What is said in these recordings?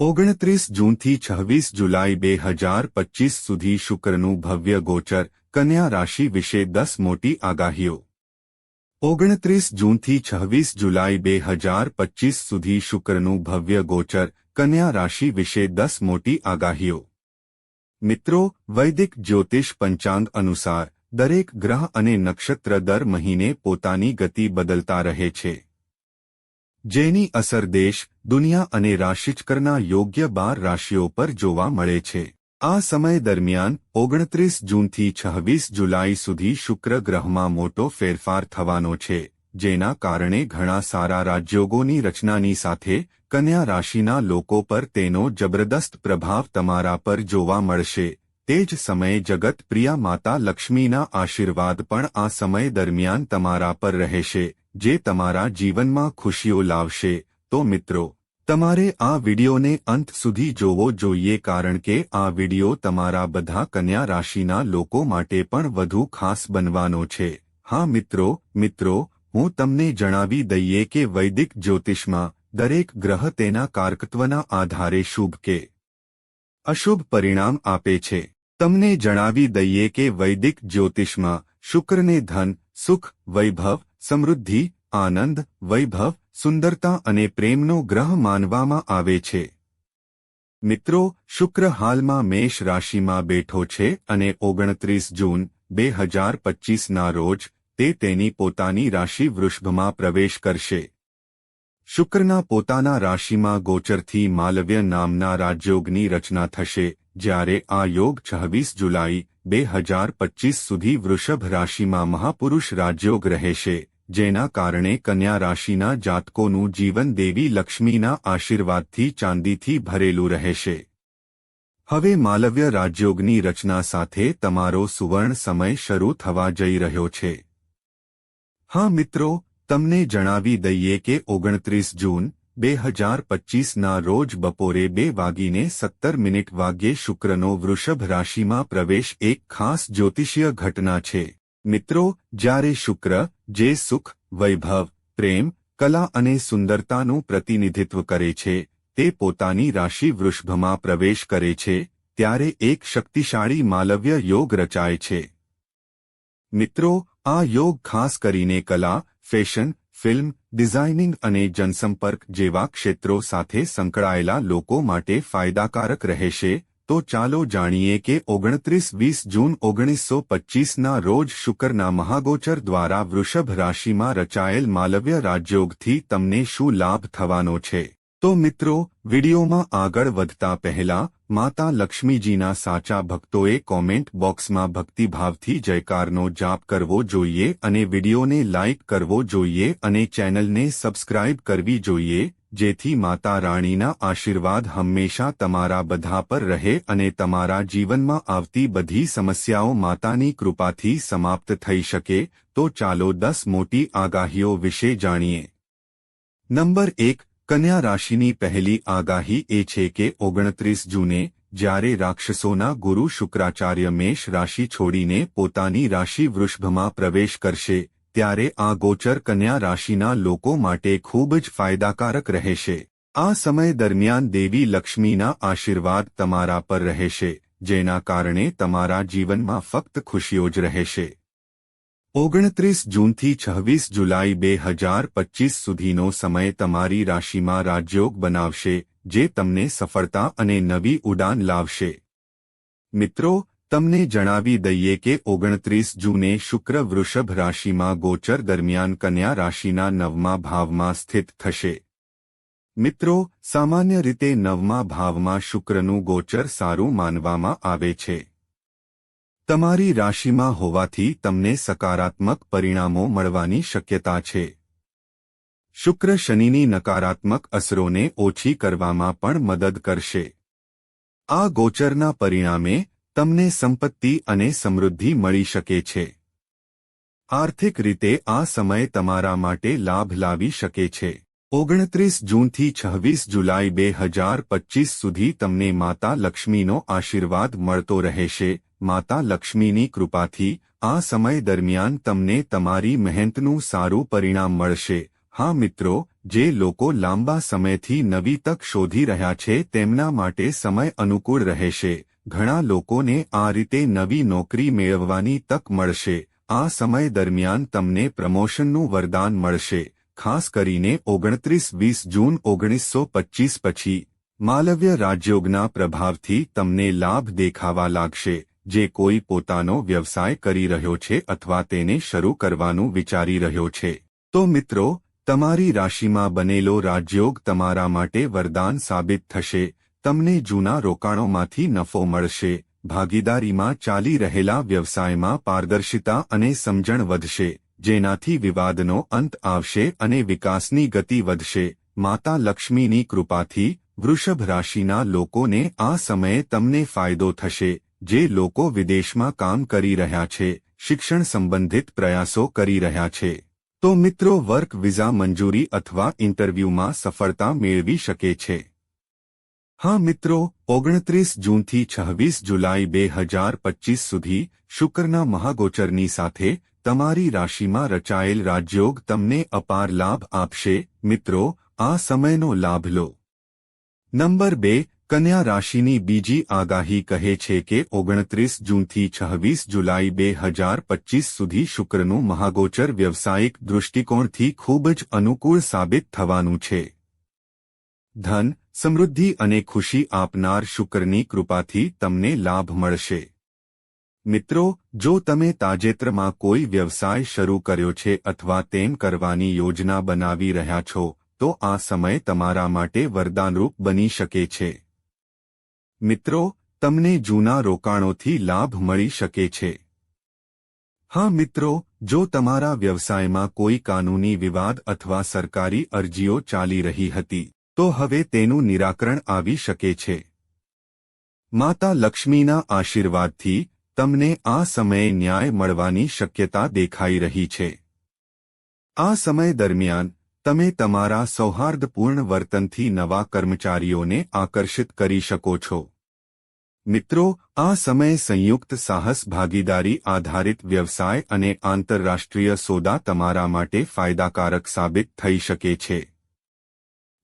ઓગણત્રીસ જૂનથી છવ્વીસ જુલાઈ બે હજાર પચીસ સુધી શુક્રનું ભવ્ય ગોચર કન્યા રાશિ વિશે દસ મોટી આગાહીઓ. ઓગણત્રીસ જૂનથી છવ્વીસ જુલાઈ બે હજાર પચીસ સુધી શુક્રનું ભવ્ય ગોચર કન્યા રાશિ વિશે દસ મોટી આગાહીઓ. મિત્રો, વૈદિક જ્યોતિષ પંચાંગ અનુસાર દરેક ગ્રહ અને નક્ષત્ર દર મહિને પોતાની ગતિ બદલતા રહે છે. જેની અસર દેશ, દુનિયા અને રાશિચકરના યોગ્ય બાર રાશિઓ પર જોવા મળે છે. આ સમય દરમિયાન ઓગણત્રીસ જૂનથી છવ્વીસ જુલાઈ સુધી શુક્ર ગ્રહમાં મોટો ફેરફાર થવાનો છે, જેના કારણે ઘણા સારા રાજયોગોની રચનાની સાથે કન્યા રાશિના લોકો પર તેનો જબરદસ્ત પ્રભાવ તમારા પર જોવા મળશે. તે જ સમયે જગત પ્રિયા માતા લક્ષ્મીના આશીર્વાદ પણ આ સમય દરમિયાન તમારા પર રહેશે. જે તમારા જીવનમાં ખુશીઓ લાવશે, તો મિત્રો, તમારે આ વિડિયોને અંત સુધી જોવો જોઈએ કારણ કે આ વિડિયો તમારા બધા કન્યા રાશિના લોકો માટે પણ વધુ ખાસ બનવાનો છે. હા મિત્રો મિત્રો, હું તમને જણાવી દઈએ કે વૈદિક જ્યોતિષમાં દરેક ગ્રહ તેના કારકત્વના આધારે શુભ કે અશુભ પરિણામ આપે છે. તમને જણાવી દઈએ કે વૈદિક જ્યોતિષમાં શુક્રને ધન, સુખ, વૈભવ સમૃદ્ધિ, આનંદ, વૈભવ, સુંદરતા અને પ્રેમનો ગ્રહ માનવામાં આવે છે. મિત્રો, શુક્ર હાલમાં મેષ રાશિમાં બેઠો છે અને ઓગણત્રીસ જૂન, બે હજાર પચ્ચીસના રોજ, તે તેની પોતાની રાશિ વૃષભમાં પ્રવેશ કરશે. શુક્રના પોતાના રાશિમાં ગોચરથી માલવ્ય નામના રાજયોગની રચના થશે, જ્યારે આ યોગ છવ્વીસ જુલાઈ, બે હજાર પચ્ચીસ સુધી વૃષભ રાશિમાં મહાપુરુષ રાજયોગ રહેશે. જેના કારણે કન્યા રાશિના જાતકોનું જીવન દેવી લક્ષ્મીના આશીર્વાદથી ચાંદીથી ભરેલું રહેશે. હવે માલવ્ય રાજયોગની રચના સાથે તમારો સુવર્ણ સમય શરૂ થવા જઈ રહ્યો છે. હા મિત્રો, તમને જણાવી દઈએ કે ઓગણત્રીસ જૂન, બે હજાર પચ્ચીસના રોજ બપોરે બે વાગીને સત્તર મિનિટ વાગ્યે શુક્રનો વૃષભ રાશિમાં પ્રવેશ એક ખાસ જ્યોતિષીય ઘટના છે. મિત્રો, જ્યારે શુક્ર જે સુખ, વૈભવ, પ્રેમ, કલા અને સુંદરતાનું પ્રતિનિધિત્વ કરે છે, તે પોતાની રાશિ વૃષભમાં પ્રવેશ કરે છે, ત્યારે એક શક્તિશાળી માલવ્ય યોગ રચાય છે. મિત્રો, આ યોગ ખાસ કરીને કલા, ફેશન, ફિલ્મ, ડિઝાઇનિંગ અને જનસંપર્ક જેવા ક્ષેત્રો સાથે સંકળાયેલા લોકો માટે ફાયદાકારક રહેશે તો ચાલો જાણીએ કે ઓગણત્રીસ વીસ જૂન ઓગણીસો પચ્ચીસના રોજ શુક્રના મહાગોચર દ્વારા વૃષભ રાશિમાં રચાયેલ માલવ્ય રાજયોગથી તમને શું લાભ થવાનો છે? તો મિત્રો, વિડીયોમાં આગળ વધતા પહેલા, માતા લક્ષ્મીજીના સાચા ભક્તોએ કોમેન્ટ બોક્સમાં ભક્તિભાવથી જયકારનો જાપ કરવો જોઈએ અને વિડીયોને લાઇક કરવો જોઈએ અને ચેનલને સબસ્ક્રાઇબ કરવી જોઈએ, જેથી માતા રાણીના આશીર્વાદ હંમેશા તમારા બધા પર રહે અને તમારા જીવનમાં આવતી બધી સમસ્યાઓ માતાની કૃપાથી સમાપ્ત થઈ શકે, તો ચાલો દસ મોટી આગાહીઓ વિશે જાણીએ. નંબર એક કન્યા રાશિની પહેલી આગાહી એ છે કે ઓગણત્રીસ જૂને જ્યારે રાક્ષસોના ગુરુ શુક્રાચાર્ય મેષ રાશિ છોડીને પોતાની રાશિ વૃષભમાં પ્રવેશ કરશે, ત્યારે આ ગોચર કન્યા રાશિના લોકો માટે ખૂબ જ ફાયદાકારક રહેશે. આ સમય દરમિયાન દેવી લક્ષ્મીના આશીર્વાદ તમારા પર રહેશે, જેના કારણે તમારા જીવનમાં ફક્ત ખુશીઓ જ રહેશે. ઓગણત્રીસ જૂનથી છવ્વીસ જુલાઈ બે હજાર પચીસ સુધીનો સમય તમારી રાશિમાં રાજયોગ બનાવશે, જે તમને સફળતા અને નવી ઉડાન લાવશે. મિત્રો, તમને જણાવી દઈએ કે ઓગણત્રીસ જૂને શુક્ર વૃષભ રાશિમાં ગોચર દરમિયાન કન્યા રાશિના નવમા ભાવમાં સ્થિત થશે. મિત્રો, સામાન્ય રીતે નવમા ભાવમાં શુક્રનું ગોચર સારું માનવામાં આવે છે. તમારી રાશિમાં હોવાથી તમને સકારાત્મક પરિણામો મળવાની શક્યતા છે. શુક્ર શનિની નકારાત્મક અસરોને ઓછી કરવામાં પણ મદદ કરશે. આ ગોચરના પરિણામે તમને સંપત્તિ અને સમૃદ્ધિ મળી શકે છે. આર્થિક રીતે આ સમય તમારા માટે લાભ લાવી શકે છે. ઓગણત્રીસ જૂનથી છવ્વીસ જુલાઈ બે હજાર પચીસ સુધી તમને માતા લક્ષ્મીનો આશીર્વાદ મળતો રહેશે. માતા લક્ષ્મીની કૃપાથી આ સમય દરમિયાન તમને તમારી મહેનતનું સારું પરિણામ મળશે. હા મિત્રો, જે લોકો લાંબા સમયથી નવી તક શોધી રહ્યા છે તેમના માટે સમય અનુકૂળ રહેશે. ઘણા લોકોને આ રીતે નવી નોકરી મેળવવાની તક મળશે. આ સમય દરમિયાન તમને પ્રમોશનનું વરદાન મળશે. ખાસ કરીને ઓગણત્રીસ વીસ જૂન ઓગણીસો પચ્ચીસ પછી. માલવ્ય રાજયોગના પ્રભાવથી તમને લાભ દેખાવા લાગશે. જે કોઈ પોતાનો વ્યવસાય કરી રહ્યો છે અથવા તેને શરૂ કરવાનું વિચારી રહ્યો છે. તો મિત્રો, તમારી રાશિમાં બનેલો રાજયોગ તમારા માટે વરદાન સાબિત થશે. તમને જૂના રોકાણોમાંથી નફો મળશે. ભાગીદારીમાં ચાલી રહેલા વ્યવસાયમાં પારદર્શિતા અને સમજણ વધશે. જેનાથી વિવાદનો અંત આવશે અને વિકાસની ગતિ વધશે. માતા લક્ષ્મીની કૃપાથી વૃષભ રાશિના લોકોને આ સમયે તમને ફાયદો થશે. જે લોકો વિદેશમાં કામ કરી રહ્યા છે, શિક્ષણ સંબંધિત પ્રયાસો કરી રહ્યા છે. તો મિત્રો વર્ક વિઝા મંજૂરી અથવા ઇન્ટરવ્યૂમાં સફળતા મેળવી શકે છે. હા મિત્રો, ઓગણત્રીસ જૂનથી છવ્વીસ જુલાઈ બે હજાર પચીસ સુધી શુક્રના મહાગોચરની સાથે તમારી રાશિમાં રચાયેલ રાજયોગ તમને અપાર લાભ આપશે. મિત્રો, આ સમયનો લાભ લો. નંબર બે કન્યા રાશિની બીજી આગાહી કહે છે કે ઓગણત્રીસ જૂનથી છવ્વીસ જુલાઈ બે હજાર પચીસ સુધી શુક્રનું મહાગોચર વ્યવસાયિક દૃષ્ટિકોણથી ખૂબ જ અનુકૂળ સાબિત થવાનું છે. ધન, સમૃદ્ધિ અને ખુશી આપનાર શુક્રની કૃપાથી તમને લાભ મળશે. મિત્રો, જો તમે તાજેતરમાં કોઈ વ્યવસાય શરૂ કર્યો છે અથવા તેમ કરવાની યોજના બનાવી રહ્યા છો, તો આ સમય તમારા માટે વરદાનરૂપ બની શકે છે. મિત્રો, તમને જૂના રોકાણોથી લાભ મળી શકે છે. હા મિત્રો, જો તમારા વ્યવસાયમાં કોઈ કાનૂની વિવાદ અથવા સરકારી અરજીઓ ચાલી રહી હતી, તો હવે તેનું નિરાકરણ આવી શકે છે. માતા લક્ષ્મીના આશીર્વાદથી, તમને આ સમયે ન્યાય મળવાની શક્યતા દેખાઈ રહી છે. આ સમય દરમિયાન તમે તમારા સૌહાર્દપૂર્ણ વર્તનથી નવા કર્મચારીઓને આકર્ષિત કરી શકો છો. મિત્રો, આ સમયે સંયુક્ત સાહસ ભાગીદારી આધારિત વ્યવસાય અને આંતરરાષ્ટ્રીય સોદા તમારા માટે ફાયદાકારક સાબિત થઈ શકે છે.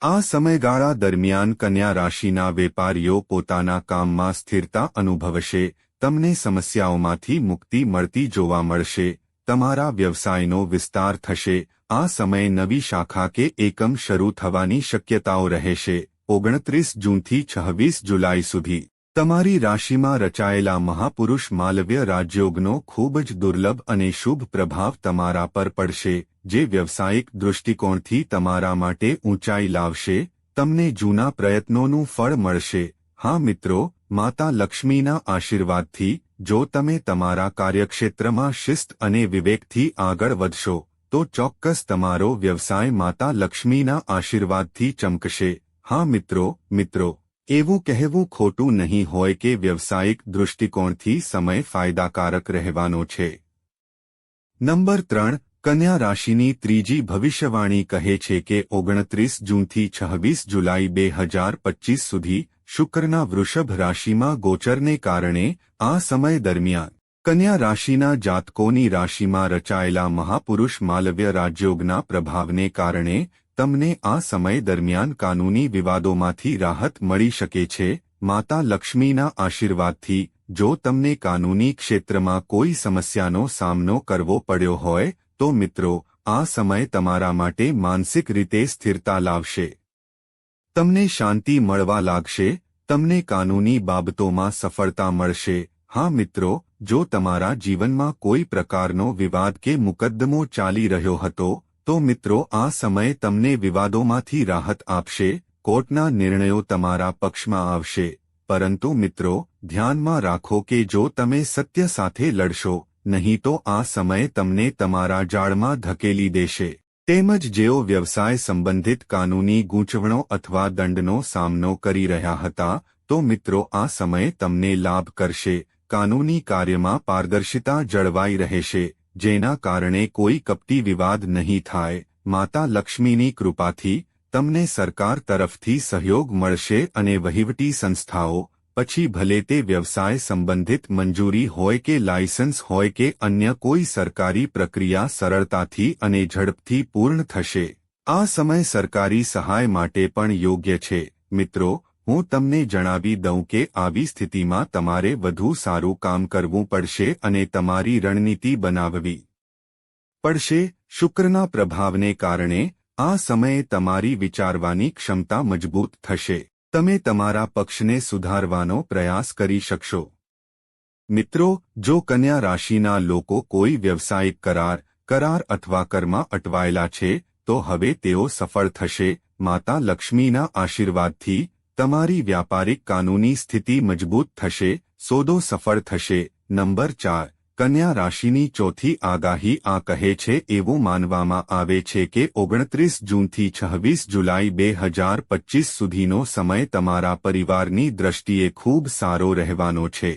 આ સમયગાળા દરમિયાન કન્યા રાશિના વેપારીઓ પોતાના કામમાં સ્થિરતા અનુભવશે, તમને સમસ્યાઓમાંથી મુક્તિ મળતી જોવા મળશે, તમારા વ્યવસાયનો વિસ્તાર થશે આ સમયે નવી શાખા કે એકમ શરૂ થવાની શક્યતાઓ રહેશે, ઓગણત્રીસ જૂનથી છવ્વીસ જુલાઈ સુધી. તમારી રાશિમાં રચાયેલા મહાપુરુષ માલવ્ય રાજયોગનો ખૂબ જ દુર્લભ અને શુભ પ્રભાવ તમારા પર પડશે, જે વ્યવસાયિક દૃષ્ટિકોણથી તમારા માટે ઊંચાઈ લાવશે, તમને જૂના પ્રયત્નોનું ફળ મળશે. હા મિત્રો, માતા લક્ષ્મીના આશીર્વાદથી, જો તમે તમારા કાર્યક્ષેત્રમાં શિસ્ત અને વિવેકથી આગળ વધશો તો ચોક્કસ તમારો વ્યવસાય માતા લક્ષ્મીના આશીર્વાદથી ચમકશે. હા મિત્રો મિત્રો, એવું કહેવું ખોટું નહીં હોય કે વ્યવસાયિક દૃષ્ટિકોણથી સમય ફાયદાકારક રહેવાનો છે. નંબર ત્રણ, કન્યા રાશિની ત્રીજી ભવિષ્યવાણી કહે છે કે ઓગણત્રીસ જૂનથી છવ્વીસ જુલાઈ બે હજાર પચીસ સુધી શુક્રના વૃષભ રાશિમાં ગોચરને કારણે આ સમય દરમિયાન કન્યા રાશિના જાતકોની રાશિમાં રચાયેલા મહાપુરુષ માલવ્ય રાજયોગના પ્રભાવને કારણે તમને આ સમય દરમિયાન કાનૂની વિવાદોમાંથી રાહત મળી શકે છે. માતા લક્ષ્મીના આશીર્વાદથી, જો તમને કાનૂની ક્ષેત્રમાં કોઈ સમસ્યાનો સામનો કરવો પડ્યો હોય, તો મિત્રો, આ સમય તમારા માટે માનસિક રીતે સ્થિરતા લાવશે. તમને શાંતિ મળવા લાગશે, તમને કાનૂની બાબતોમાં સફળતા મળશે હા મિત્રો, જો તમારા જીવનમાં કોઈ પ્રકારનો વિવાદ કે મુકદ્દમો ચાલી રહ્યો હતો, તો મિત્રો આ સમય તમને વિવાદોમાંથી રાહત આપશે, કોર્ટના નિર્ણયો તમારા પક્ષમાં આવશે. પરંતુ મિત્રો, ધ્યાનમાં રાખો કે જો તમે સત્ય સાથે લડશો, નહીં તો આ સમય તમને તમારા જાળમાં ધકેલી દેશે. તેમજ જેઓ વ્યવસાય સંબંધિત કાનૂની ગૂંચવણો અથવા દંડનો સામનો કરી રહ્યા હતા, તો મિત્રો આ સમય તમને લાભ કરશે. કાનૂની કાર્યમાં પારદર્શિતા જળવાઈ રહેશે, જેના કારણે કોઈ કપટી વિવાદ નહીં થાય. માતા લક્ષ્મીની કૃપાથી તમને સરકાર તરફથી સહયોગ મળશે અને વહીવટી સંસ્થાઓ, પછી ભલે તે વ્યવસાય સંબંધિત મંજૂરી હોય કે લાયસન્સ હોય કે અન્ય કોઈ સરકારી પ્રક્રિયા સરળતાથી અને ઝડપથી પૂર્ણ થશે. આ સમય સરકારી સહાય માટે પણ યોગ્ય છે. મિત્રો હું તમને જણાવી દઉં કે આવી સ્થિતિમાં તમારે વધુ સારું કામ કરવું પડશે અને તમારી રણનીતિ બનાવવી પડશે. શુક્રના પ્રભાવને કારણે આ સમયે તમારી વિચારવાની ક્ષમતા મજબૂત થશે. તમે તમારા પક્ષને સુધારવાનો પ્રયાસ કરી શકશો. મિત્રો, જો કન્યા રાશિના લોકો કોઈ વ્યવસાયિક કરાર કરાર અથવા કરમાં અટવાયેલા છે, તો હવે તેઓ સફળ થશે. માતા લક્ષ્મીના આશીર્વાદથી તમારી વ્યાપારિક કાનૂની સ્થિતિ મજબૂત થશે, સોદો સફળ થશે. નંબર ચાર, કન્યા રાશિની ચોથી આગાહી આ કહે છે એવું માનવામાં આવે છે કે ઓગણત્રીસ જૂનથી છવ્વીસ જુલાઈ બે હજાર પચીસ સુધીનો સમય તમારા પરિવારની દ્રષ્ટિએ ખૂબ સારો રહેવાનો છે.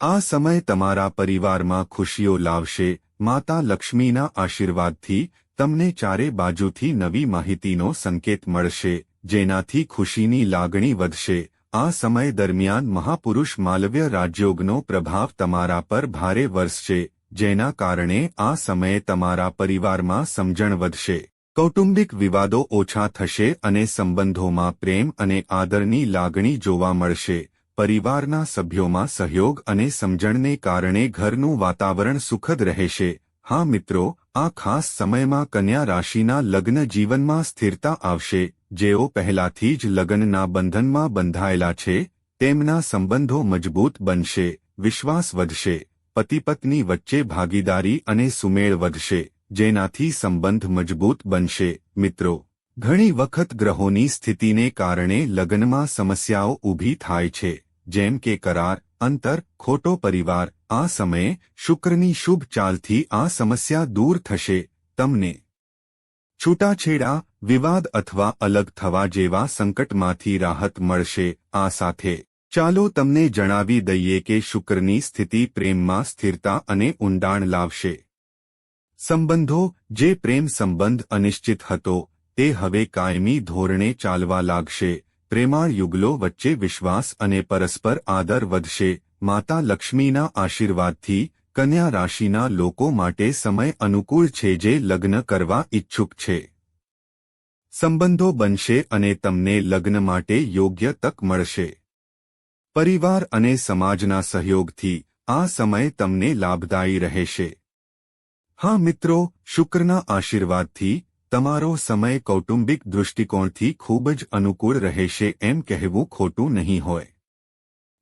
આ સમય તમારા પરિવારમાં ખુશીઓ લાવશે. માતા લક્ષ્મીના આશીર્વાદથી તમને ચારે બાજુથી નવી માહિતીનો સંકેત મળશે. જેનાથી ખુશીની લાગણી વધશે. આ સમય દરમિયાન મહાપુરુષ માલવ્ય રાજયોગનો પ્રભાવ તમારા પર ભારે વરસશે, જેના કારણે આ સમયે તમારા પરિવારમાં સમજણ વધશે. કૌટુંબિક વિવાદો ઓછા થશે અને સંબંધોમાં પ્રેમ અને આદરની લાગણી જોવા મળશે. પરિવારના સભ્યોમાં સહયોગ અને સમજણને કારણે ઘરનું વાતાવરણ સુખદ રહેશે. હા મિત્રો, આ ખાસ સમયમાં કન્યા રાશિના લગ્ન જીવનમાં સ્થિરતા આવશે. જેઓ પહેલાથી જ લગ્નના બંધનમાં બંધાયેલા છે, તેમના સંબંધો મજબૂત બનશે, વિશ્વાસ વધશે પતિ પત્ની વચ્ચે ભાગીદારી અને સુમેળ વધશે, જેનાથી સંબંધ મજબૂત બનશે. મિત્રો, ઘણી વખત ગ્રહોની સ્થિતિને કારણે લગ્નમાં સમસ્યાઓ ઊભી થાય છે, જેમ કે કરાર, અંતર, ખોટો પરિવાર, આ સમયે શુક્રની શુભ ચાલથી આ સમસ્યા દૂર થશે. તમને છૂટાછેડા વિવાદ અથવા અલગ થવા જેવા સંકટમાંથી રાહત મળશે, આ સાથે. ચાલો તમને જણાવી દઈએ કે શુક્રની સ્થિતિ પ્રેમમાં સ્થિરતા અને ઊંડાણ લાવશે. સંબંધો, જે પ્રેમ સંબંધ અનિશ્ચિત હતો, તે હવે કાયમી ધોરણે ચાલવા લાગશે. પ્રેમાળ યુગલો વચ્ચે વિશ્વાસ અને પરસ્પર આદર વધશે. માતા લક્ષ્મીના આશીર્વાદથી કન્યા રાશિના લોકો માટે સમય અનુકૂળ છે જે લગ્ન કરવા ઇચ્છુક છે. સંબંધો બનશે અને તમને લગ્ન માટે યોગ્ય તક મળશે. પરિવાર અને સમાજના સહયોગથી આ સમય તમને લાભદાયી રહેશે. હા મિત્રો, શુક્રના આશીર્વાદથી તમારો સમય કૌટુંબિક દૃષ્ટિકોણથી ખૂબ જ અનુકૂળ રહેશે એમ કહેવું ખોટું નહીં હોય.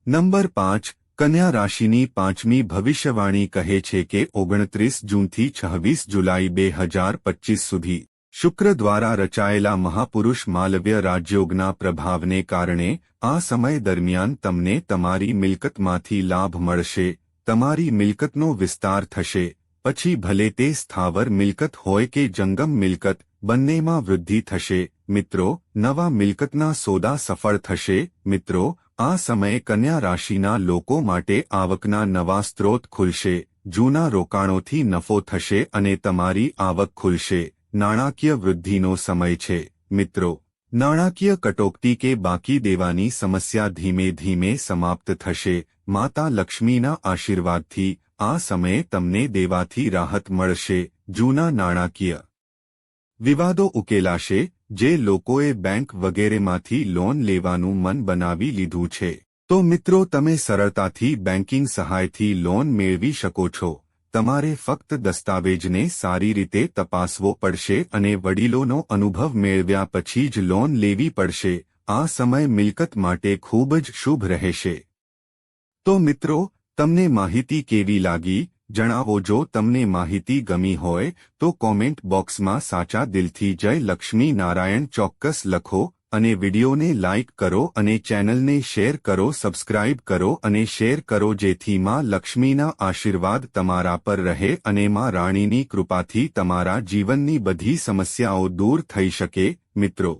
નંબર પાંચ, કન્યા રાશિની પાંચમી ભવિષ્યવાણી કહે છે કે ઓગણત્રીસ જૂનથી છવ્વીસ જુલાઈ બે હજાર પચીસ સુધી. શુક્ર દ્વારા રચાયેલા મહાપુરુષ માલવ્ય રાજયોગના પ્રભાવને કારણે આ સમય દરમિયાન તમને તમારી મિલકતમાંથી લાભ મળશે, તમારી મિલકતનો વિસ્તાર થશે, પછી ભલે તે સ્થાવર મિલકત હોય કે જંગમ મિલકત, બંનેમાં વૃદ્ધિ થશે, મિત્રો, નવા મિલકતના સોદા સફળ થશે, મિત્રો, આ સમયે કન્યા રાશિના લોકો માટે આવકના નવા સ્ત્રોત ખુલશે, જૂના રોકાણોથી નફો થશે અને તમારી આવક ખુલશે. નાણાકીય વૃદ્ધિનો સમય છે, મિત્રો. નાણાકીય કટોકટી કે બાકી દેવાની સમસ્યા ધીમે ધીમે સમાપ્ત થશે. માતા લક્ષ્મીના આશીર્વાદથી આ સમયે તમને દેવાથી રાહત મળશે, જૂના નાણાકીય વિવાદો ઉકેલાશે, જે લોકોએ બેંક વગેરેમાંથી લોન લેવાનું મન બનાવી લીધું છે. તો મિત્રો, તમે સરળતાથી બેન્કિંગ સહાયથી લોન મેળવી શકો છો. તમારે ફક્ત દસ્તાવેજને સારી રીતે તપાસવો પડશે અને વડીલોનો અનુભવ મેળવ્યા પછી જ લોન લેવી પડશે. આ સમય મિલકત માટે ખૂબ જ શુભ રહેશે. તો મિત્રો, તમને માહિતી કેવી લાગી? જણાવો, જો તમને માહિતી ગમી હોય, તો કોમેન્ટ બોક્સમાં સાચા દિલથી જય લક્ષ્મી નારાયણ ચોક્કસ લખો. અને વિડિયોને લાઇક કરો અને ચેનલને શેર કરો, સબસ્ક્રાઇબ કરો અને શેર કરો જેથી માં લક્ષ્મીના આશીર્વાદ તમારા પર રહે અને માં રાણીની કૃપાથી તમારા જીવનની બધી સમસ્યાઓ દૂર થઈ શકે. મિત્રો